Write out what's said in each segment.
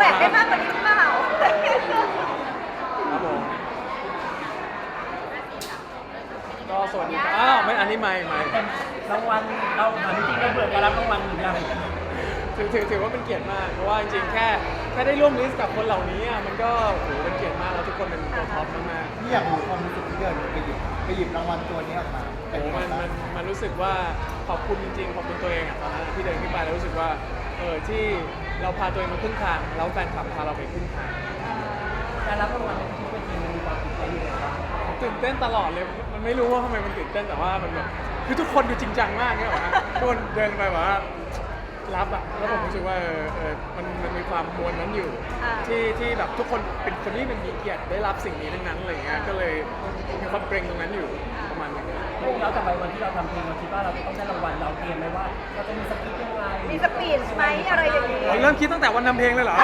แหวกได้มากกว่านี้หรือเปล่าครับผมก็สวัสดีครับอ้าวไม่อันนี้ไม่ไม่แต่รางวัลเราถามจริงๆเราเบื่อการรับรางวัลหรือยังถือถือถือว่าเป็นเกียรติมากเพราะว่าจริงๆแค่แค่ได้ร่วมลิสต์กับคนเหล่านี้อะมันก็โหเป็นเกียรติมากแล้วทุกคนเป็นตัวท็อปมากพี่อยากรู้ความรู้สึกที่เดินไปหยิบไปหยิบรางวัลตัวนี้ออกมาๆเป็โอ้นโหยังไงมันบ้ามังนมันรู้สึกว่าขอบคุณจริงๆขอบคุณตัวเองอะตอนนั้นที่เดินขึ้นไปแล้วรู้สึกว่า เออที่เราพาตัวเองมาครึ่งทาง แล้วแฟนคลับพาเราไปครึ่งทาง การรับรางวัลในชีวิตเป็นจริงมันมีความตื่นเต้นอยู่นะครับตื่นเต้นตลอดเลย มันไม่รู้ว่าทำไมมันตื่นเต้นแต่ว่ามันแบบคือทุกคนดูจริงจังมากเนี่ยหรอทุกคนเดินไปแบบว่ารับอะแล้วผมรู้สึกว่าเออเออมันมันมีความมวลนั้นอยู่ อ่า ที่ที่แบบทุกคนเป็นคนที่มันมีเกียรติได้รับสิ่งนี้ทั้งนั้นอะไรเงี้ยก็เลยมีความเกรงตรงนั้นอยู่ป ระมาณนึงพวกเราแต่ไปวันที่เราทำเพลงเราคิดว่าเราจะต้องได้รางวัลเราเตรียมไหมว่าเราจะมีสคริปต์ยังไงมีสปีดไหมอะไรอย่างนี้ เริ่มคิดตั้งแต่วันทำเพลงเลยเหรอ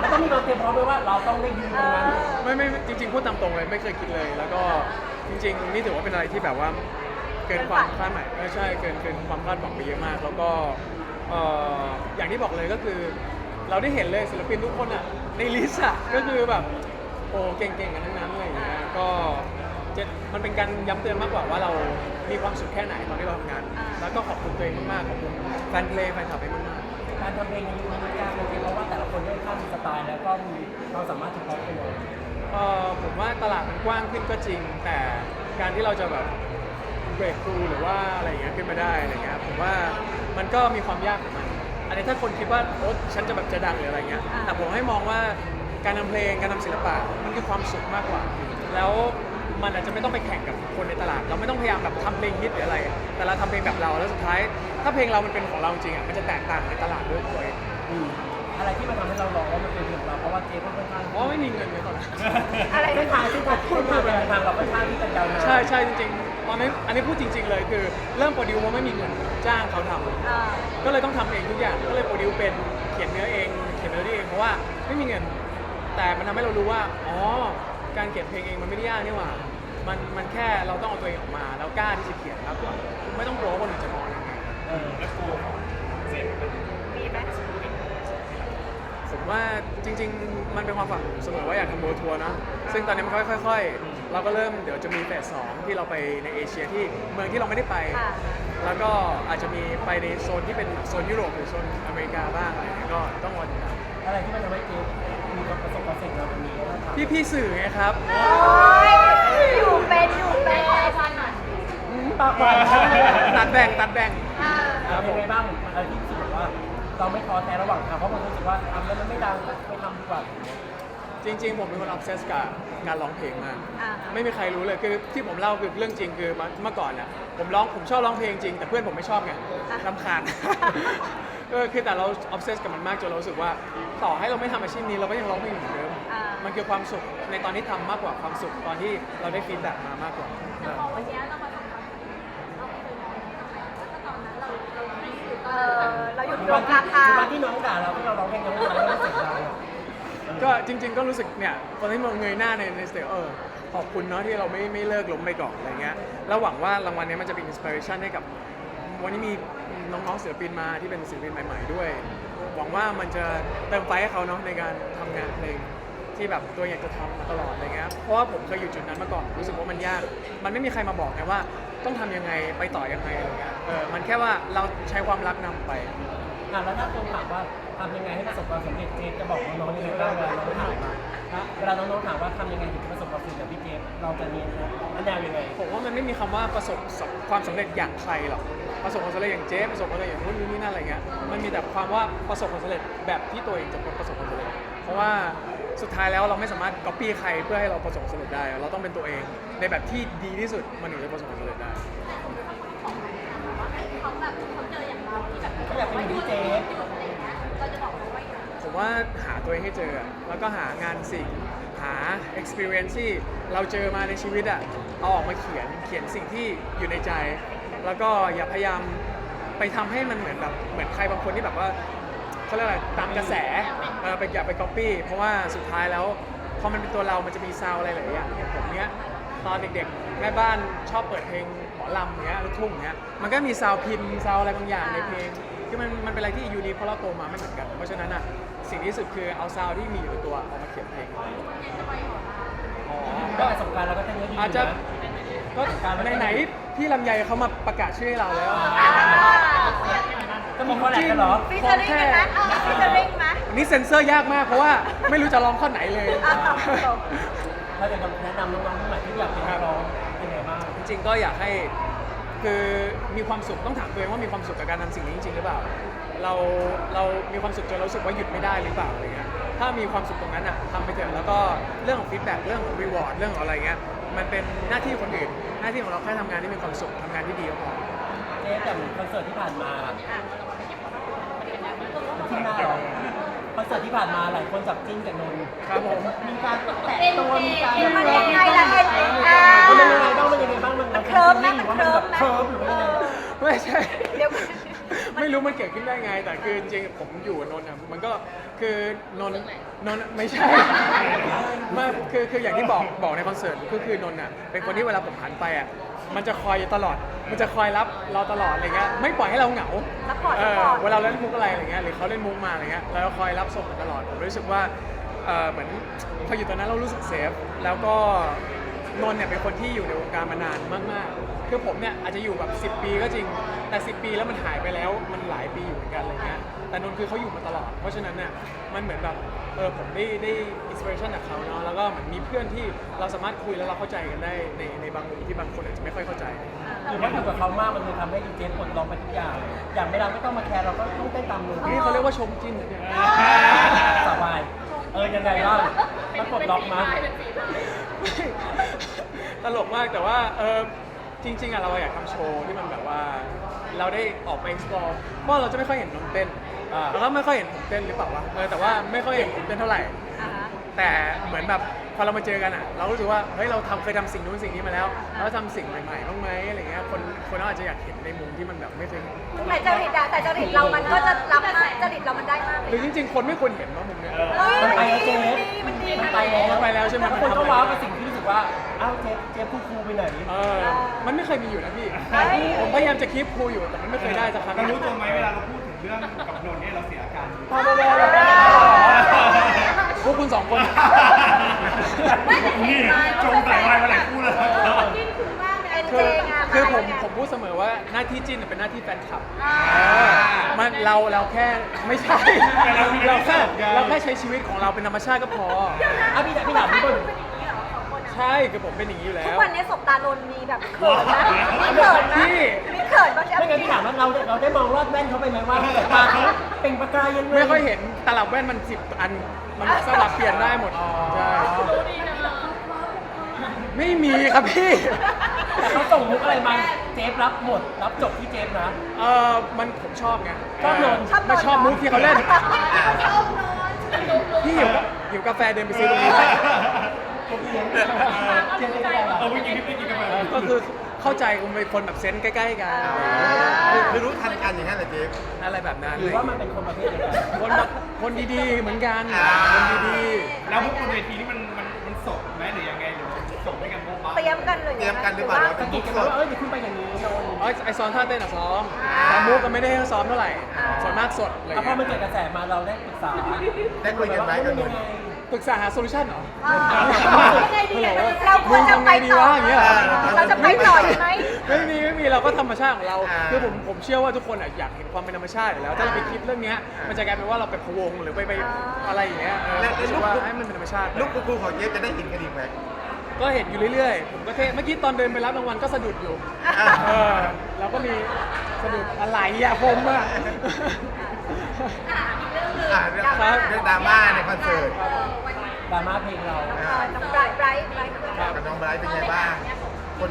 แล้วต้องมีเราเตรียมพร้อมไว้ว่าเราต้องได้ยืนตรงนั้นไม่ไม่ไม่จริง ๆ พูดตามตรงเลยไม่เคยคิดเลย แล้วก็จริง ๆ นี่ถือว่าเป็นอะไรที่แบบว่าเกินความคาดหมายไม่ใช่เกินเกินความคาดหวังไปเยอะมาก แล้วก็เอ่ออย่างที่บอกเลยก็คือ เราได้เห็นเลยศิลปินทุกคนอะในลิสต์อะก็คือแบบโอ้เก่งๆกันทั้งนั้นอะไรอย่างเงี้ยก็ จะมันเป็นการย้ำเตือนมากกว่าว่าเรามีความสุขแค่ไหนตอนที่เราทำงาน แล้วก็ขอบคุณตัวเองมากๆขอบคุณแฟนเพลงแฟนคลับเองมากๆ การทำเพลงในยุคนี้มันยากจริงๆเพราะว่าแต่ละคนได้ข้ามมีสไตล์แล้วก็มีความสามารถเฉพาะตัวเอ่อผมว่าตลาดมันกว้างขึ้นก็จริง แต่การที่เราจะแบบเบรก r รูหรือว่าอะไรอย่างเงี้ยขึ้นมาได้อะไรเงี้ยผมว่ามันก็มีความยากของมัน อันนี้ถ้าคนคิดว่าโอ๊ตฉันจะแบบจะดังหรืออะไรเงี้ยอ่าแต่ผมให้มองว่าการทำเพลงการทำศิลปะมันคือความสุขมากกว่า แล้ว มันอาจจะไม่ต้องไปแข่งกับคนในตลาด เราไม่ต้องพยายามแบบทำเพลงฮิตหรืออะไร แต่เราทำเพลงแบบเราแล้วสุดท้าย ถ้าเพลงเรามันเป็นของเราจริงอะมันจะแตกต่างในตลาดด้วยตัวเองอืมอะไรที่มันทำให้เราลองว่ามันเป็นของเราเพราะว่าเจก็ค่อนข้างเพราะว่าไม่มีเงินเลยตอนนั้นอะไรเส้นทางเส้นทางเส้นทางการทางเราค่อนข้างที่จะยาวนานใช่ใช่จริงๆตอนนั้นอันนี้พูดจริง ๆ เลยคือเริ่มโปรดิวเพราะไม่มีเงินจ้างเขาทำอ่าก็เลยต้องทำเองทุกอย่างก็เลยโปรดิวเป็นเขียนเนื้อเองเขียนเมโลดี้เองเพราะว่าไม่มีเงิน แต่มันทำให้เรารู้ว่าอ๋อการเขียนเพลงเองมันไม่ได้ยากนี่หว่า มันมันแค่เราต้องเอาตัวเองออกมา แล้วกล้าที่จะเขียนมากกว่าไม่ต้องกลัวว่าคนอื่นจะมองยังไงเออแล้วกูมีไหมผมว่าจริง ๆ มันเป็นความฝันผมเสมอว่าอยากทำโบทัวร์นะ ซึ่งตอนนี้มันค่อยๆ เราก็เริ่มเดี๋ยวจะมีเฟสสองที่เราไปในเอเชียที่เมืองที่เราไม่ได้ไป ค่ะแล้วก็อาจจะมีไปในโซนที่เป็นโซนยุโรปหรือโซนอเมริกาบ้างอะไรเงี้ยก็ต้องรอติดตามอะไรที่มันทำให้เจมีความประสบความสำเร็จเราตรงนี้ว่าทำพี่พี่ๆสื่อไงครับ โอ้ยอยู่ เป็นอยู่เป็นพันหน่อยปากหวานตัดแบ่งตัดแบ่งอ่าเอาเป็นไงบ้างอะไรที่รู้สึกว่า เราไม่ท้อแท้ระหว่างทางเพราะบางคนรู้สึกว่าทำแล้วมันไม่ดังไม่ทำดีกว่า จริง ๆ ผมเป็นคนออฟเซสกับการร้องเพลงมากอ่าไม่มีใครรู้เลยคือที่ผมเล่าคือเรื่องจริงคือเมื่อก่อนน่ะผมร้องผมชอบร้องเพลงจริง แต่เพื่อนผมไม่ชอบไงรำคาญเออคือแต่เราออฟเซสกับมันมากจนเรารู้สึกว่า ต่อให้เราไม่ทำอาชีพนี้เราก็ยังร้องเพลงเหมือนเดิม มันคือความสุขในตอนที่ทำมากกว่าความสุขตอนที่เราได้ฟีดแบ็กมามากกว่า แต่พอวันเนี้ยเรามาสัมผัสเราไม่เคยมองทำไมแล้วก็ตอนนั้นเราเราไม่อยู่ตเออนนั้นอเราอยู่ตรวันงกที่ลางทางวันที่น้องด่าเราที่เราร้องเพลงยังไม่ทันแล้วเสียงดังอะก็จริง ๆ ก็รู้สึกเนี่ยตอนที่มองเงยหน้าในในสเตจเออขอบคุณเนาะที่เราไม่ไม่เลิกล้มไปก่อนอะไรเงี้ยแล้วหวังว่ารางวัลเนี้ยมันจะเป็นอินสปิเรชันให้กับ วันนี้มีน้องๆศิลปินมาที่เป็นศิลปินใหม่ ๆ ด้วย หวังว่ามันจะเติมไฟให้เขาเนาะในการทำงานเพลง ที่แบบตัวอยากจะทำมาตลอดอะไรเงี้ย เพราะว่าผมเคยอยู่จุดนั้นมาก่อน รู้สึกว่ามันยาก มันไม่มีใครมาบอกไงว่า ต้องทำยังไงไปต่อยังไงอะไรเงี้ย เออ มันแค่ว่าเราใช้ความรักนำไป อะแล้วถ้าคนถามว่าทำยังไงให้ประสบความสำเร็จเจฟจะบอกน้องๆยังไงบ้างเวลาน้องถามมานะเวลาน้องๆถามว่าทำยังไงถึงจะประสบความสำเร็จแบบพี่เจฟเราจะเรียนนะแนวยังไงผมว่ามันไม่มีคำว่าประสบความสำเร็จอย่างใครหรอก ประสบความสำเร็จอย่างเจ๊ประสบความสำเร็จอย่างนู้นนี่นี่นั่นอะไรเงี้ย มันมีแต่ความว่าประสบความสำเร็จแบบที่ตัวเองจะประสบความสำเร็จ เพราะว่า สุดท้ายแล้วเราไม่สามารถก๊อปปี้ใครเพื่อให้เราประสบความสำเร็จได้ เราต้องเป็นตัวเองในแบบที่ดีที่สุดมันถึงจะประสบความสำเร็จได้แต่คนเขาของว่าให้เขาแบบเขาเจออย่างเราที่แบบเขาอยากเป็นเหมือนพี่เจฟหยุดอะไรอย่างเงี้ยเราจะบอกเขาว่าอย่างไรผมว่าหาตัวเองให้เจออะแล้วก็หางานสิ่ง หา experience ที่เราเจอมาในชีวิตอะเอาออกมาเขียนเขียนสิ่งที่อยู่ในใจ แล้วก็อย่าพยายามไปทำให้มันเหมือนแบบเหมือนใครบางคนที่แบบว่า เขาเรียกอะไรตามกระแสเออไปอย่าไป copy เพราะว่าสุดท้ายแล้วพอมันเป็นตัวเรามันจะมีซาวอะไรหลายอย่างอย่างผมเนี้ยตอนเด็กๆ แม่บ้านชอบเปิดเพลงหมอลำอย่างเงี้ยลูกทุ่งอย่างเงี้ยมันก็มีซาวพินซาวอะไรบางอย่างในเพลงคือมันมันเป็นอะไรที่ยูนิคเพราะเราโตมาไม่เหมือนกัน เพราะฉะนั้นอะสิ่งที่สุดคือเอาซาวด์ที่มีอยู่ในตัวเอามาเขียนเพลงอ๋อก็ก็ประสบการณ์เราก็เต้นเยอะดีอาจจะนะก็ไหนๆพี่ลำไยเขามาประกาศชื่อให้เราแล้ว ก็มีคอลแลบกันเหรอฟิชเชอร์ริงกันนะฟิชเชอร์ริงไหมอันนี้เซ็นเซอร์ยากมากเพราะว่าไม่รู้จะร้องข้อไหนเลยอ้าวเราจะแนะนำน้องๆผู้ใหม่ที่อยากเป็นนักร้องเป็นไงบ้าง จริงๆก็อยากให้คือมีความสุขต้องถามตัวเองว่ามีความสุขกับการทำสิ่งนี้จริงๆหรือเปล่า เราเรามีความสุขจนเรารู้สึกว่าหยุดไม่ได้หรือเปล่าอะไรเงี้ยถ้ามีความสุขตรงนั้นอะทำไปเถอะแล้วก็เรื่องของฟีดแบ็กเรื่องของรีวอร์ดเรื่องของอะไรเงี้ยมันเป็นหน้าที่คนอื่นหน้าที่ของเราแค่ทำงานที่มีความสุขทำงานที่ดีก็พอ เจ๊กับคอนเสิร์ตที่ผ่านมาที่หน้าเหรอคอนเสิร์ตที่ผ่านมาหลายคนจับจิ้นกับนนท์ครับผมมีการแตะตัวมีการมันยังไงล่ะเอ็นอ่ามันยังไงบ้างมันยังไงบ้างมันมันเคลิ้มนะหรือว่ามันเคลิ้มแบบนะเคลิ้มหรือว่ายังไง ไม่ใช่ เดี๋ยว ไม่รู้มันเกิดขึ้นได้ไง แต่คือจริงๆผมอยู่กับนนท์อะมันก็คือนนท์นนท์ไม่ใช่ไมาคือคืออย่างที่บอกบอกในคอนเสิร์ตก็คือนนท์อะเป็นคนที่เวลาผมหันไปอะมันจะคอยตลอด มันจะคอยรับเราตลอดอะไรเงี้ยไม่ปล่อยให้เราเหงาซัพพอร์ตเอซัพอพอร์ตเวลาเราเล่นมุกอะไรอะไรเงี้ยหรือเขาเล่นมุกมาอะไรเงี้ยเราก็คอยรับส่งกันตลอดผมรู้สึกว่าเออเหมือนพออยู่ตอนนั้นเรารู้สึกเซฟแล้วก็นนท์เนี่ยเป็นคนที่อยู่ในวงการมานานมากๆ คือผมเนี่ยอาจจะอยู่แบบ 10 ปีก็จริง แต่ 10 ปีแล้วมันหายไปแล้วมันหลายปีอยู่เหมือนกันอะไรเงี้ยแต่นนท์คือเขาอยู่มาตลอด เพราะฉะนั้นเนี่ยมันเหมือนแบบเออผมได้ได้อินสปิเรชันจากเขาเนาะแล้วก็เหมือนมีเพื่อนที่เราสามารถคุยแล้วเราเข้าใจกันได้ในในบางมุมที่บางคนอาจจะไม่ค่อยเข้าใจหรือว่าอยู่กับเขามากมันเลยทำให้ดีเจปลดล็อกไปทุกอย่าง อย่างเวลาไม่ต้องมาแคร์เราก็ต้องเต้นตามมือนี่เขาเรียกว่าชมจิ้นนะเนี่ยสบายเออยังไงบ้างมันปลดล็อกมาตลกมากแต่ว่าเออ จริงๆอะเราอยากทำโชว์ที่มันแบบว่า เราได้ออกไป explore เพราะเราจะไม่ค่อยเห็นน้องเต้นอ่าแล้วก็ไม่ค่อยเห็นผมเต้นหรือเปล่าวะเออแต่ว่าไม่ค่อยเห็นผมเต้นเท่าไหร่ อ่าฮะแต่เหมือนแบบพอเรามาเจอกันอะเรารู้สึกว่าเฮ้ยเราทำเคยทำสิ่งนู้นสิ่งนี้มาแล้วเราทำสิ่งใหม่ๆบ้างไหมอะไรเงี้ยคนคนอาจจะอยากเห็นในมุมที่มันแบบไม่เคยเห็นแต่จริตอะแต่จริตเรามันก็จะรับมากจริตเรามันได้มากหรือจริง ๆ คนไม่ควรเห็นว่ามุมเนี้ย เฮ้ยมันไปแล้วเจ๊มันดีมัมันนไปดีแล้ว ไปแล้วใช่ไหมคนก็ว้าวกับสิ่งที่รู้สึก ว่าอ้าวเจ๊เจ๊พูดครูไปไหน เออมันไม่เคยมีอยู่นะพี่ เฮ้ย ผมพยายามจะคีปคูลอยู่แต่มันไม่เคยได้สักครั้งเรารู้ตัวไหมเวลาเราพูดถึงเรื่องกับนนท์เนี่ยเราเสียอาการพอไปแล้วพวกคุณสองคนนี่จงใส่ไว้มาหลายคู่เลย จิ้นคือมากเลยคือเอ็นเจไงคือผมาผมพูดเสมอว่าหน้าที่จิ้นเป็นหน้าที่แฟนคลับ อ่าเออมันเราเราแค่ไม่ใช่ แต่เรามีหน้าเราที่แค่สำคัญเราแค่ใช้ชีวิตของเราเป็นธรรมชาติก็พอ อะพี่ถามพี่ถามพี่บน ใช่คือผมเป็นอย่างนี้อยู่แล้ทุกว วันนี้สบตานนท์มีแบบเขินนะมีเขินนะพี่ มีเขินบ้างใช่ไหมไม่งั้นพี่ถามว่าเราเราได้มองรอดแว่นเขาไปไหมว่าตาเขาเป็นประกายยังไงไม่ค่อยเห็นตลับแว่นมันสิบอัน มันสลับเปลี่ยนได้หมดใช่ไม่มีครับพี่แต่เขาส่งมุกอะไรมาเจฟรับหมด รับจบที่เจฟนะ เออมันผมชอบไงชอบนนท์เไม่ชอบมุกที่เขาเล่นพี่หิวหิวกาแฟเดินไปซื้อตรงนี้ เจฟเลี้ยงเจฟเลี้ยงอะไรเอาอะไปกินไปกินกันไปเออก็คือเข้าใจคุณเป็นคนแบบเซนส์ใกล้ๆกันคือรู้ทันกันอย่างนั้นเหรอเจฟอะไรแบบนั้นหรือว่ามันเป็นคนประเภทเดียวกันคนแบบคนดีๆเหมือนกันอ่าคนดีแล้วพวกคนเวทีนี่มันมันมันสดไหมหรือยังไงหรือสดด้วยกันโบ๊ะบ้า เตรียมกันเลยเตรียมกันหรือเปล่าสะกิดกันว่าเอ้ยเดี๋ยวขึ้นไปอย่างนี้โดนๆเอ้ยไอซ้อมท่าเต้นอะซ้อมแต่มุกก็ไม่ได้ให้ซ้อมเท่าไหร่ส่วนมากสดอะไรเอาพอเงี้มันยเกิดกระแสมาเราได้ปรึกษาได้คุยกันไหมกับนนท์ ปรึกษาหาโซลูชันเหรออ่ายังไงดีเราควรจะไปต่อมึงทำไงดีวะอย่างเงี้ยเหรอ เราจะไปต่อใช่ไหม ไม่มีไม่มีเราก็ธรรมชาติของเรา อ่าคือผมผมเชื่อว่าทุกคนอะอยากเห็นความเป็นธรรมชาติอยู่แล้ว ถ้าเราไปคิดเรื่องเนี้ยมันจะกลายเป็นว่าเราไปพะวงหรือไปไปอะไรอย่างเงี้ยเออแล้วผมรู้สึกว่าให้มันเป็นธรรมชาติลูกครูของเจฟจะได้เห็นกันอีกไหม ก็เห็นอยู่เรื่อยๆ ผมก็เท่เมื่อกี้ตอนเดินไปรับรางวัลก็สะดุดอยู่อ่าเออเราก็มีสะดุดอะไรอะผมอะ อ่าเรื่องครับเรื่องดราม่าในคอนเสิร์ตดราม่าเพลงเรา เออน้องไบรท์ไบรท์ไบรท์ด้วยกับน้องไบรท์เป็นไงบ้าง คน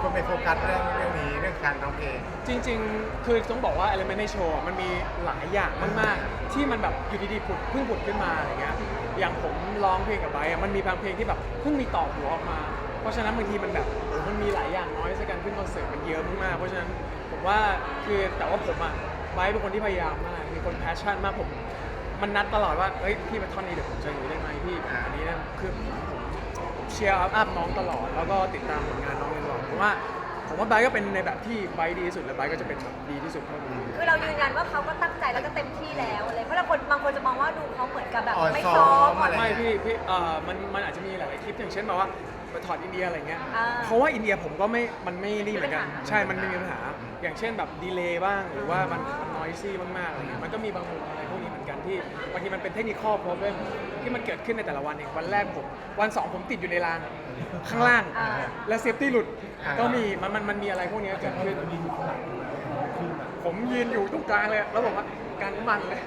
คนไปโฟกัสเรื่องเรื่องนี้เรื่องการร้องเพลงจริง ๆ คือต้องบอกว่า Element ในโชว์มันมีหลายอย่างมากๆ ที่มันแบบอยู่ดีๆผุดเพิ่งผุดขึ้นมาอะไรเงี้ยอย่างผมร้องเพลงกับไบร์ทอะมันมีบางเพลงที่แบบเพิ่งมีต่อหัวออกมา เพราะฉะนั้นบางทีมันแบบโอ้มันมีหลายอย่างน้อยในการขึ้นคอนเสิร์ตมันเยอะมากๆเพราะฉะนั้นผมว่าคือแต่ว่าผมอะไบร์ทเป็นคนที่พยายามมากมีคนแพชชั่นมากผม มันนัดตลอดว่าเอ้ยพี่มาท่อนนี้เดี๋ยวผมจะอยู่ได้ไหมพี่อันนี้นะคือผมเชียร์อัพน้องตลอดแล้วก็ติดตามผลงานน้องตลอดผมว่า ผมว่าไบร์ทก็เป็นในแบบที่ไบร์ทดีที่สุดและไบร์ทก็จะเป็นแบบดีที่สุดเท่าที่ คือเรายืนยันว่าเขาก็ตั้งใจแล้วก็เต็มที่แล้วอะไรเพราะบางคนบางคนจะมองว่าดูเขาเหมือนกับแบบอ่อนไม่ซ้ซ้ออมมอะไร ไม่พี่พี่เอ่อมันมันอาจจะมีหลายๆคลิปอย่างเช่นแบบว่าไปถอดอินเดียอะไรเงี้ยอ่าเพราะว่าอินเดียผมก็ไม่มันไม่นี่เหมือนกัน มีปัญหา ใช่มันไม่มีปัญหา อย่างเช่นแบบดีเลย์บ้างหรือว่ามันมันน อยซี่มากๆอะไรเงี้ยมันก็มีบางมุมอะไรพวกนี้เหมือนกันที่บางทีมันเป็นเทคนิคอ problem ที่มันเกิดขึ้นในแต่ละวันเองวันแรกผมวันสองผมติดอยู่ในรางข้างล่างอ่า แล้วเซฟตี้หลุดอ่าก็มีมันมันมันมีอะไรพวกนี้เกิดขึ้น ผมยืนอยู่ตรงกลางเลย แล้วผมว่ากลางน้ำมันเลย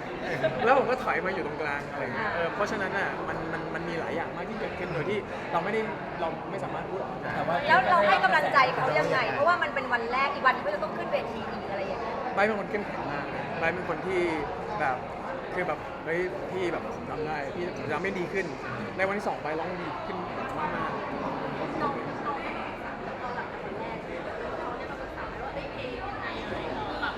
แล้วผมก็ถอยมาอยู่ตรงกลางอะไรเงี้ยเออเพราะฉะนั้นอะมันมันมันมีหลายอย่างมากที่เกิดขึ้นโดยที่เราไม่ได้เราไม่สามารถพูดออกมาได้แต่ว่าแล้วเราให้กำลังใจเขายังไง เพราะว่ามันเป็นวันแรกอีกวันหนึงก็จะต้องขึ้นเวทีอีกอะไรอย่างเงี้ยไบร์ทเป็นคนเข้มแข็งมาก ไบร์ทเป็นคนที่แบบคือแบบเฮ้ยพี่แบบผมทำได้พี่ผมจะไม่ดีขึ้น ในวันที่สองไบร์ทร้องดีขึ้นแบบมากๆ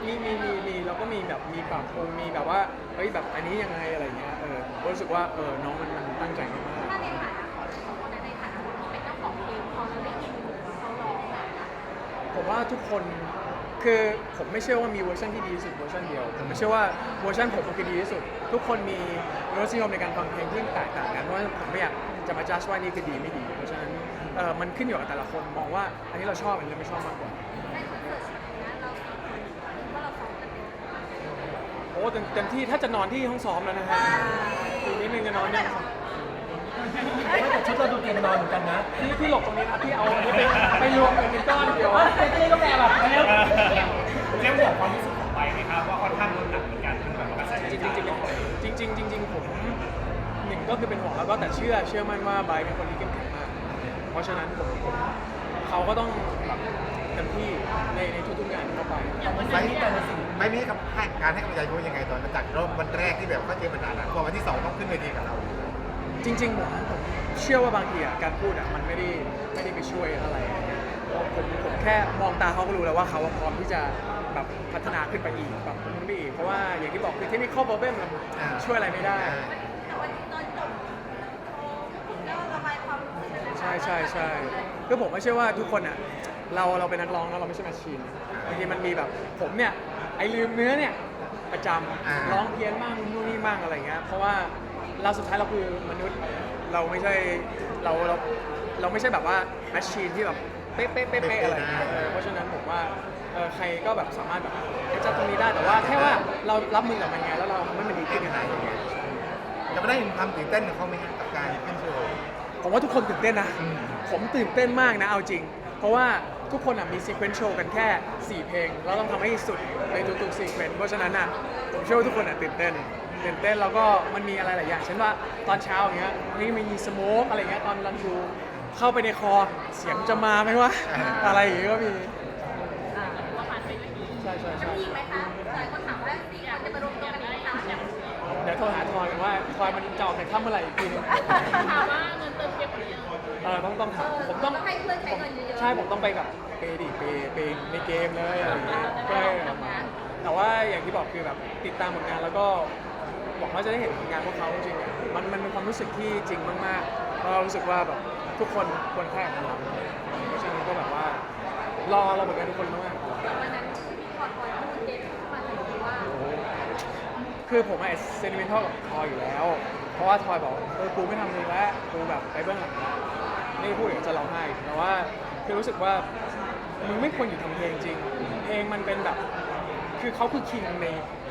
มีมีมีมีเราก็มีแบบมีปรับปรุงมีแบบว่าเฮ้ยแบบอันนี้ยังไงอะไรเงี้ยเออรู้สึกว่าเออน้องมันมันตั้งใจมากถ้าในฐานะของในฐานะที่เป็นเจ้าของเพลงพอเราได้ยินเขาร้องแบบนั้นๆผมว่าทุกคน คือผมไม่เชื่อว่ามีเวอร์ชันที่ดีที่สุดเวอร์ชันเดียว ผมไม่เชื่อว่าเวอร์ชันผมคือดีที่สุด ทุกคนมีรสนิยมในการฟังเพลงที่แตกต่างกันเพราะว่าผมไม่อยากจะมาจัดว่านี่คือดีไม่ดี เพราะฉะนั้นเออมันขึ้นอยู่กับแต่ละคนมองว่าอันนี้เราชอบอันนี้เราไม่ชอบมากกว่าในคอนเสิร์ตครั้งเนี้ยเราสองคนคิดว่าเราซ้อมกันเป็นยังไงโอ้เต็มเต็มที่ถ้าจะนอนที่ห้องซ้อมแล้วนะฮะอีกนิดนึงจะนอนที่ห้องซ้อม ไม่แต่ชุดเราดูเตรียมนอนเหมือนกันนะพี่พี่หลบตรงนี้นะพี่เอาอันนี้ไปไปรวมกันเป็นก้อนเดียวเฮ้ยเป็นก็แบบแบบเร็วเรียกบอกความรู้สึกของไปไหมครับว่าค่อนข้างโดนหนักเหมือนกันทั้งแบบกระแสจริงจริงจริงจริงจริงจริงๆผมหนึ่งก็คือเป็นห่วงแล้วก็แต่เชื่อเชื่อมั่นว่าไบร์ทเป็นคนที่เข้มแข็งมาก เพราะฉะนั้นผมผมเขาก็ต้องแบบเต็มที่ในในทุกๆงานที่เขาไป ไม่มีไม่มีกับให้การให้กำลังใจเขายังไงตอนจากรอบวันแรกที่แบบเขาเจอปัญหาหนักพอวันที่สองต้องขึ้นเวทีกับเรา จริงๆผมผมเชื่อว่าบางทีอะการพูดอะมันไม่ได้ไม่ได้ไปช่วยอะไรผมผมแค่มองตาเขาก็รู้แล้วว่าเขาพร้อมที่จะแบบพัฒนาขึ้นไปอีกแบบขึ้นไปอีกเพราะว่าอย่างที่บอกคือเทคนิคข้อ problem มันอ่า ช่วยอะไรไม่ได้ แต่วันตอนจบแล้วระบายความรู้สึกนะคะใช่ใช่ใช่คือผมไม่เชื่อว่าทุกคนอะเราเราเป็นนักร้องนะเราไม่ใช่แมชชีนบางทีมันมีแบบผมเนี่ยไอลืมเนื้อเนี่ยประจอ่าำร้องเพี้ยนบ้างนู่นนี่บ้างอะไรเงี้ยเพราะว่า เราสุดท้ายเราคือมนุษย์เราไม่ใช่เราเราเราไม่ใช่แบบว่าแมชชีนที่แบบเป๊ะเป๊ะเป๊ะเป๊ะอะไรเงี้ยเออเพราะฉะนั้นผมว่าเออใครก็แบบสามารถแบบจัดตรงนี้ได้แต่ว่าแค่ว่าเรารับมือกับมันไงแล้วเราทำให้มันดีขึ้นยังไงจะไม่ได้เห็นความตื่นเต้นของเขาไหมครับกับการขึ้นโชว์ผมว่าทุกคนตื่นเต้นนะอืมผมตื่นเต้นมากนะเอาจริง เพราะว่าทุกคนอะมีซีเควนซ์โชว์กันแค่ 4 เพลง เราต้องทำให้สุดในทุกๆซีเควนซ์เพราะฉะนั้นอะผมเชื่อว่าทุกคนอะตื่นเต้น ตื่นเต้นแล้วก็มันมีอะไรหลายอย่างเช่นว่าตอนเช้าอย่างเงี้ยนี่มีสโมกอะไรเงี้ยตอนรันทูเข้าไปในคอเสียงจะมาไหมวะอะไรอย่างเงี้ยก็มีใช่ใช่ใช่มีไหมคะหลายคนถามว่าสี่คนจะมารวมตัวกันอีกไหมคะเดี๋ยวโทรหาทอยกันว่าทอยมันจะออกในค่ำเมื่อไหร่อีกทีนึงถามว่าเงินเติมเก็บหรือยังเออต้องต้องถามผมต้องให้เพื่อนใช้เงินเยอะๆใช่ผมต้องไปแบบเปย์ดิเปย์เปย์ในเกมเลยอะไรอย่างเงี้ยก็เลยออกมาแต่ว่าอย่างที่บอกคือแบบติดตามผลงานแล้วก็ หวังว่าจะได้เห็นผลงานพวกเขาจริงๆอะมันมันเป็นความรู้สึกที่จริงมากๆเพราะเรารู้สึกว่าแบบทุกคนควรค่ากับเราเพราะฉะนั้นก็แบบว่ารอเราเหมือนกันทุกคนมากๆวันนั้นที่พอคอยพูดเจมส์มาเลยว่าคือผมไอ้เซนิเมนทัลกับทอยอยู่แล้ว เพราะว่าทอยบอกเออกูไม่ทำเพลงแล้วกูแบบไปเบื้องหลังแล้วนี่พูดอย่างจะร้องไห้แต่ว่าคือรู้สึกว่ามึงไม่ควรอยู่ทำเพลงจริงเพลงมันเป็นแบบ คือเขาคือคิงใน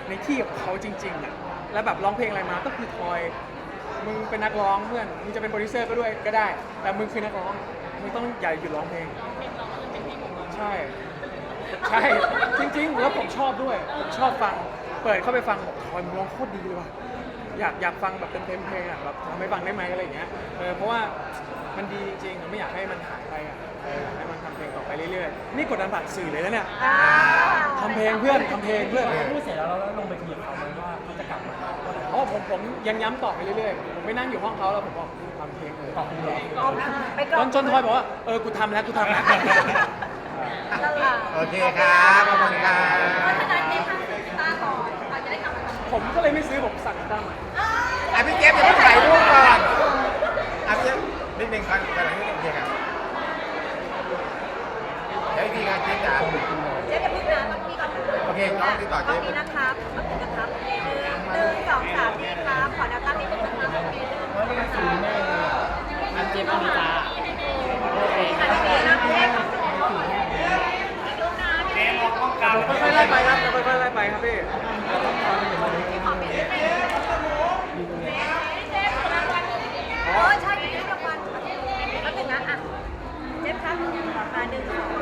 ในที่ของเขาจริงๆอะ แล้วแบบร้องเพลงอะไรมาก็คือทอย มึงเป็นนักร้องเพื่อน มึงจะเป็นโปรดิวเซอร์ก็ด้วยก็ได้ แต่มึงคือนักร้อง มึงต้องอย่าหยุดร้องเพลง ใช่ ใช่ จริงๆ แล้วผมชอบด้วย ผมชอบฟัง เปิดเข้าไปฟังบอกทอยมึงร้องโคตรดีเลยว่ะ อยากอยากฟังแบบเต็มๆเพลงอะแบบทำให้ฟังได้ไหมอะไรอย่างเงี้ย เออเพราะว่ามันดีจริงๆไม่อยากให้มันหายไปอะเอออยากให้มันทำเพลงต่อไปเรื่อยๆ นี่กดดันผ่านสื่อเลยนะเนี่ยอ่าทำเพลงเพื่อนทำเพลงเพื่อน พูดเสร็จแล้วเราลงไปคุยกับเขาไหมว่าเขาจะกลับมาเมื่ อไหร่อ๋อผมผมยังย้ำต่อไปเรื่อยๆ ผมไปนั่งอยู่ห้องเขาแล้วผมบอกทำเพลงเลยขอบคุณเลยไปกรจอนจนทอยบอกว่าเออกูทำแล้วกูทำแล้วโอเคครับขอบคุณครับเพราะฉะนั้นเจมส์ทำสื่อกีตาร์ก่อนก่อนจะได้กลับมาทำผมก็เลยไม่ซื้อผมสั่งตั้งใหม่อะพี่เจฟอย่าเพิ่งถ่ายรูปก่อนอะพี่เจฟนิดนึงครับกำลังนิดนึงโอเคครับเดี๋ยวอีกทีการเจ๊จ๋า เจ๊จะพึ่งนะต้องพี่ก่อนนะโอเคน้องติดต่อเจ๊ ต้องพี่นะครับต้องพี่นะครับโอเคหนึ่งหนึ่งสองสามนี่ครับขอนับตั้งนิดนึงนะครับโอเคหนึ่ง เพราะนี่มันสีแม่เลยอะ อันเจ๊อันนี้จ้าโอเคค่ะพี่เจ๊นะเจ๊ครับ เกมมองป้องกัน ค่อยๆไล่ไปครับค่อยๆไล่ไปครับพี่ โอ้ใช่พี่เจ๊รางวัลแป๊บนึงนะอะเจ๊ครับ มาหนึ่งสองอ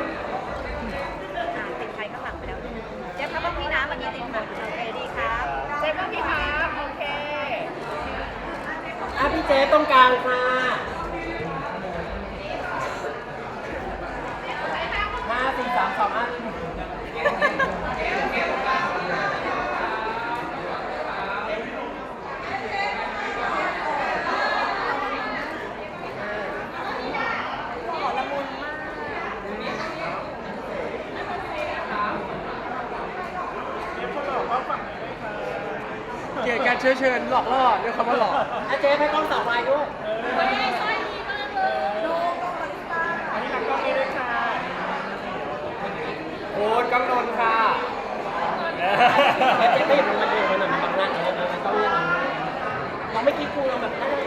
ะติดใครข้างหลังไปแล้วเจ๊ครับต้องพี่น้ำวันนี้ติดหมดโอเคดีครับเจ๊ครับพี่ครับโอเค อะพี่เจ๊ตรงกลางค่ะห้าสี่สามสองอะ ขอละมุนมาก เกลียดการเชื้อเชิญหลอกล่อด้วยคำว่าหลอกอะเจ๊ให้กล้องสาววายด้วยโค้ดกำนนค่ะเจ๊ไม่เห็นมันมาดูมันหน่อยมันบังหน้าเออเออต้องเรียกเราไม่คิดกูเราแบบเออ